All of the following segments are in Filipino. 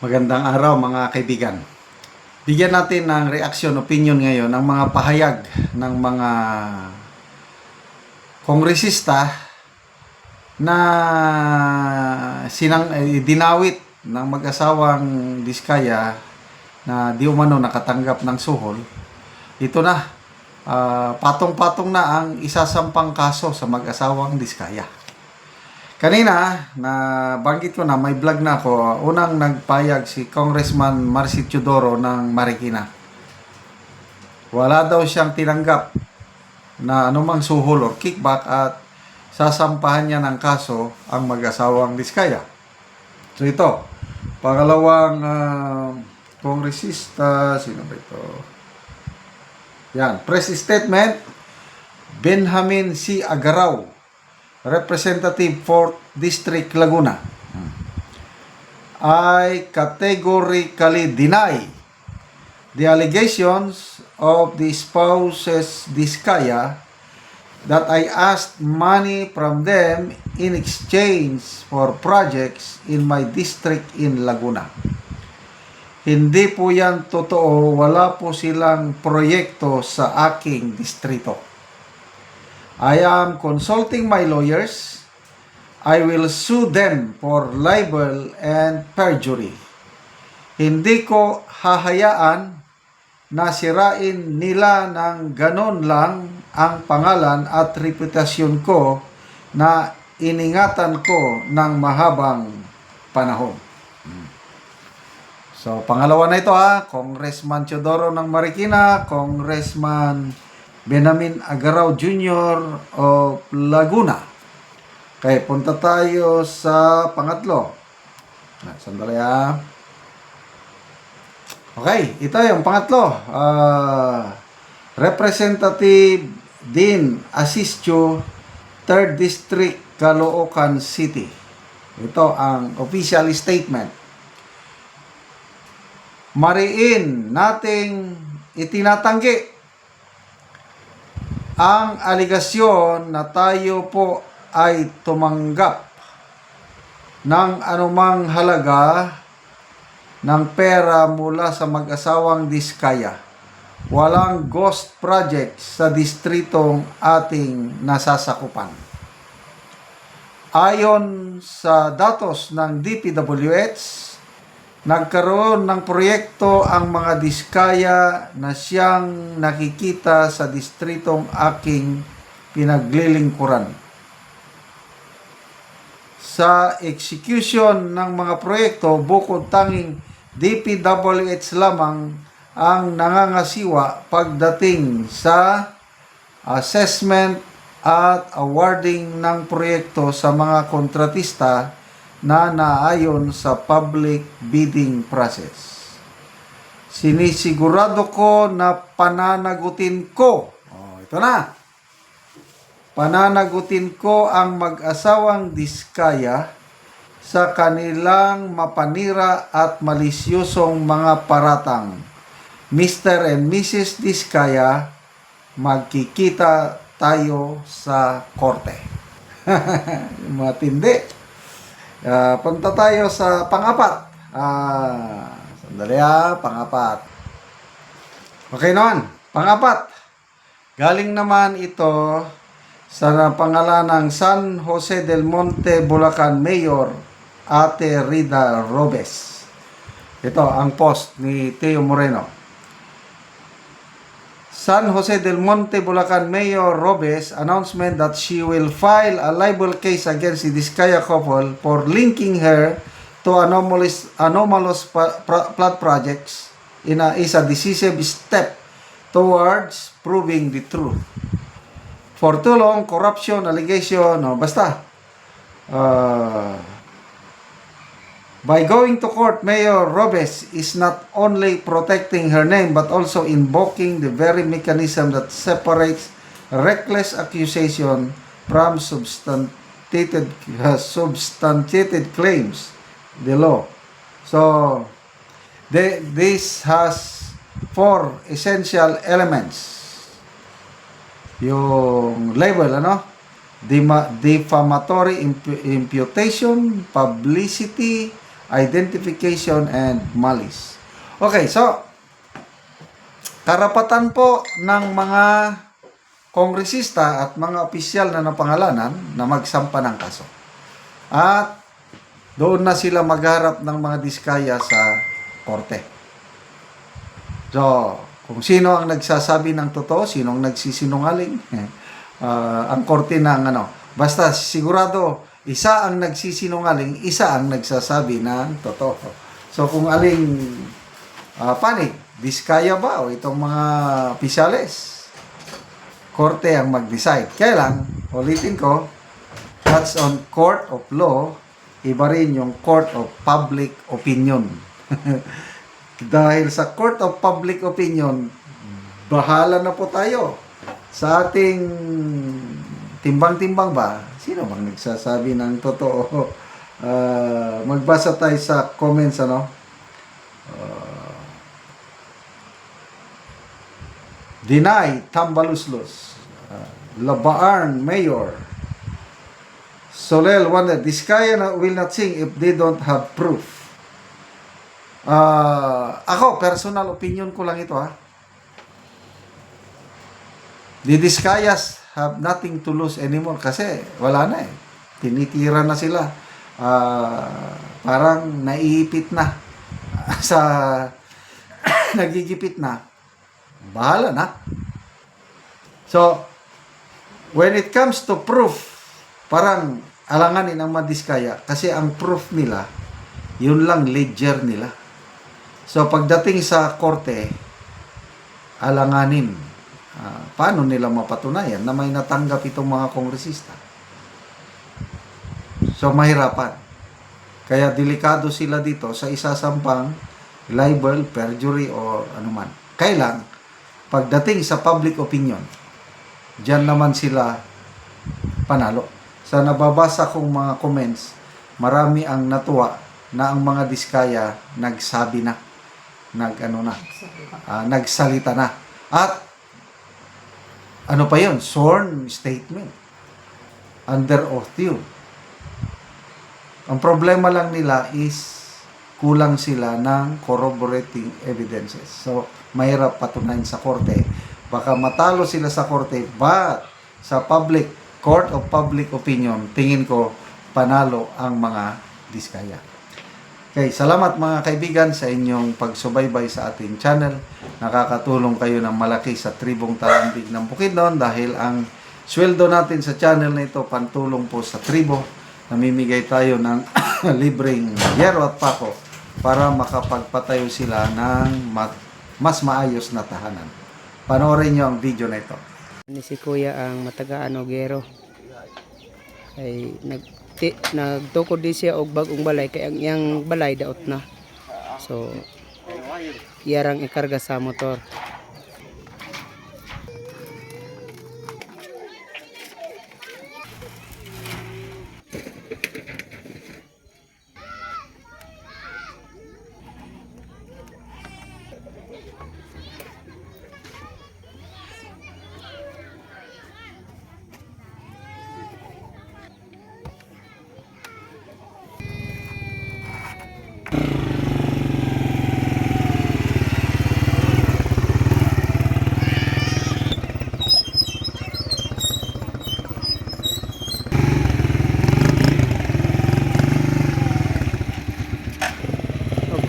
Magandang araw mga kaibigan. Bigyan natin ng reaction, opinion ngayon ng mga pahayag ng mga kongresista na sinang eh, dinawit ng mag-asawang Diskaya na di umano nakatanggap ng suhol. Ito na, ah, patong-patong na ang isasampang kaso sa mag-asawang Diskaya. Kanina, na banggit ko na, may vlog na ako. Unang nagpayag si Congressman Marcy Teodoro ng Marikina. Wala daw siyang tinanggap na anumang suhol or kickback at sasampahan niya ng kaso ang mag-asawang Diskaya. So ito, pangalawang uh, kongresista, sino ba ito? Yan, press statement, Benjamin C. Agaraw, Representative 4th District Laguna I categorically deny the allegations of the spouses Diskaya that I asked money from them in exchange for projects in my district in Laguna. Hindi po yan totoo, wala po silang proyekto sa aking distrito. I am consulting my lawyers. I will sue them for libel and perjury. Hindi ko hahayaan na sirain nila ng ganon lang ang pangalan at reputasyon ko na iningatan ko ng mahabang panahon. So, pangalawa na ito ha, Congressman Teodoro ng Marikina, Congressman Benjamin Agaraw Jr. of Laguna. Okay, punta tayo sa pangatlo. Sandali ha. Okay, ito yung pangatlo. Ah, Representative Dean Asistio, 3rd District, Caloocan City. Ito ang official statement. Mariin nating itinatanggi ang aligasyon na tayo po ay tumanggap ng anumang halaga ng pera mula sa mag-asawang Diskaya. Walang ghost project sa distritong ating nasasakupan. Ayon sa datos ng DPWH, Nagkaroon ng proyekto ang mga diskaya na siyang nakikita sa distritong aking pinaglilingkuran. Sa execution ng mga proyekto, bukod tanging DPWH lamang ang nangangasiwa pagdating sa assessment at awarding ng proyekto sa mga kontratista na naayon sa public bidding process. Sinisigurado ko na pananagutin ko. Oh, ito na. Pananagutin ko ang mag-asawang Diskaya sa kanilang mapanira at malisyosong mga paratang. Mr. and Mrs. Diskaya, magkikita tayo sa korte. Matindi. Uh, punta tayo sa pangapat. Ah, sandali ah, pangapat. Okay naman, pangapat. Galing naman ito sa pangalan ng San Jose del Monte, Bulacan Mayor, Ate Rida Robes. Ito ang post ni Teo Moreno. San Jose del Monte, Bulacan Mayor Robes announcement that she will file a libel case against the Diskaya couple for linking her to anomalous, anomalous flood projects in a, is a decisive step towards proving the truth. For too long, corruption, allegation, no, basta. Uh, By going to court, Mayor Robes is not only protecting her name but also invoking the very mechanism that separates reckless accusation from substantiated, uh, substantiated claims, the law. So, the, this has four essential elements. Yung label, ano? Dema- defamatory impu- imputation, publicity, identification, and malice. Okay, so, karapatan po ng mga kongresista at mga opisyal na napangalanan na magsampa ng kaso. At doon na sila magharap ng mga diskaya sa korte. So, kung sino ang nagsasabi ng totoo, sino ang nagsisinungaling, ah, ang korte ng ano. Basta sigurado, isa ang nagsisinungaling, isa ang nagsasabi ng totoo. So, kung aling ah, panig, diskaya ba o itong mga pisyales, korte ang mag-decide. Kaya lang, ulitin ko, that's on court of law, iba rin yung court of public opinion. Dahil sa court of public opinion, bahala na po tayo sa ating timbang-timbang ba? Sino bang nagsasabi ng totoo? Ah, magbasa tayo sa comments, ano? Ah, deny Tambaluslos. Uh, Labaarn Mayor. Solel wonder, Diskaya na will not sing if they don't have proof. Ah, ako, personal opinion ko lang ito ha. The Diskayas have nothing to lose anymore kasi wala na eh. Tinitira na sila. Ah, parang naiipit na sa nagigipit na. Bahala na. So, when it comes to proof, parang alanganin ang madiskaya kasi ang proof nila, yun lang ledger nila. So, pagdating sa korte, alanganin. Ah, paano nila mapatunayan na may natanggap itong mga kongresista? So, mahirapan. Kaya delikado sila dito sa isasampang libel, perjury, or anuman. Kailang, pagdating sa public opinion, Diyan naman sila panalo. Sa nababasa kong mga comments, marami ang natuwa na ang mga diskaya nagsabi na, nag ano na, ah, nagsalita na. At ano pa yon Sworn statement. Under oath yun. Ang problema lang nila is kulang sila ng corroborating evidences. So, mahirap patunayan sa korte. Baka matalo sila sa korte, but sa public, court of public opinion, tingin ko panalo ang mga diskaya. Okay, salamat mga kaibigan sa inyong pagsubaybay sa ating channel. Nakakatulong kayo ng malaki sa tribong talambig ng Bukidnon dahil ang sweldo natin sa channel na ito pantulong po sa tribo. Namimigay tayo ng libreng yero at pako para makapagpatayo sila ng ma- mas maayos na tahanan. Panoorin nyo ang video na ito. ni si kuya ang matagaan og gero ay nag ti, nagtukod di siya og bagong balay kay ang iyang balay daot na. So iyarang ikarga sa motor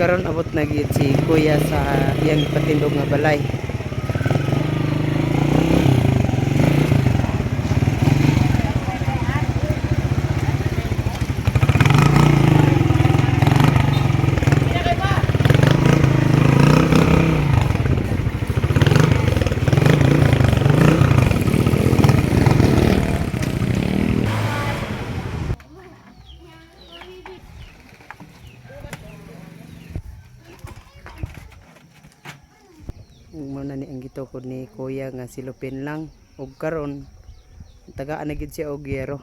karon abot na gyud si kuya sa iyang patindog nga balay mo na ni gitukod ni kuya nga silupin lang ug karon tagaan na gid siya og gero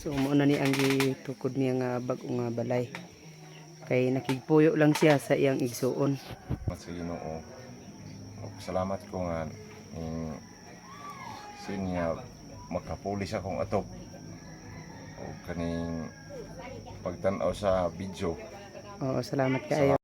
So mo na ni ang gitukod niya nga bag-o nga balay. Kay nakigpuyo lang siya sa iyang igsuon. sa Ginoo. salamat ko nga ning sinya makapulis akong atop kaning pagtanaw sa video Oo, salamat kayo.